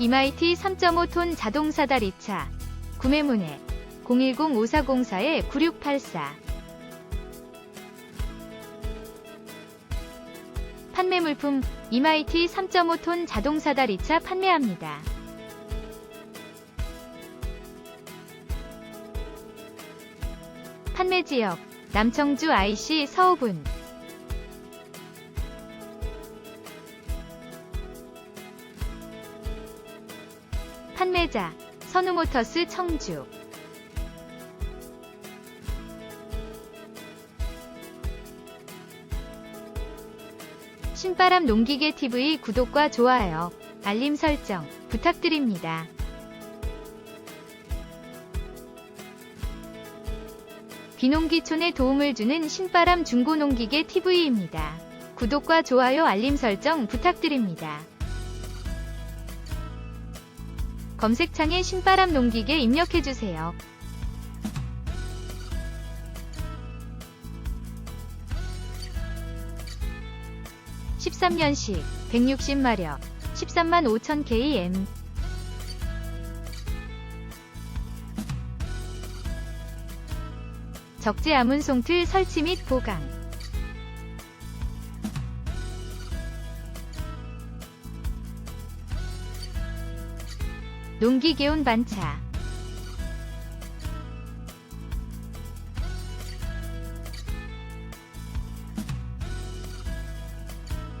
이마이티 3.5톤 자동 사다 리차. 구매 문의 010-5404-9684. 판매 물품 이마이티 3.5톤 자동 사다 리차 판매합니다. 판매 지역 남청주 IC 서우분 판매자 선우모터스 청주 신바람 농기계 TV 구독과 좋아요, 알림 설정 부탁드립니다. 귀농기촌에 도움을 주는 신바람 중고농기계 TV입니다. 구독과 좋아요 알림 설정 부탁드립니다. 검색창에 신바람 농기계 입력해주세요. (13년식) (160마력) (13만 5천 km) 적재 아문 송틀 설치 및 보강 농기계온 반차.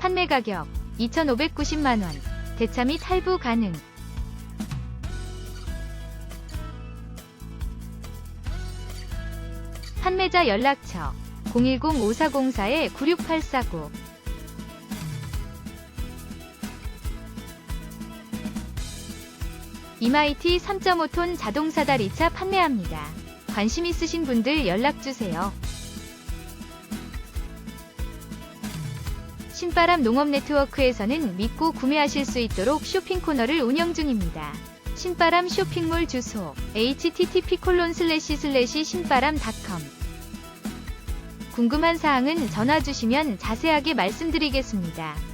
판매 가격 2,590만원. 대차 및 할부 가능. 판매자 연락처 010-5404-96849 이마이티 3.5톤 자동 사다리차 판매합니다. 관심 있으신 분들 연락주세요. 신바람 농업 네트워크에서는 믿고 구매하실 수 있도록 쇼핑 코너를 운영 중입니다. 신바람 쇼핑몰 주소 http 신바람닷컴 궁금한 사항은 전화 주시면 자세하게 말씀드리겠습니다.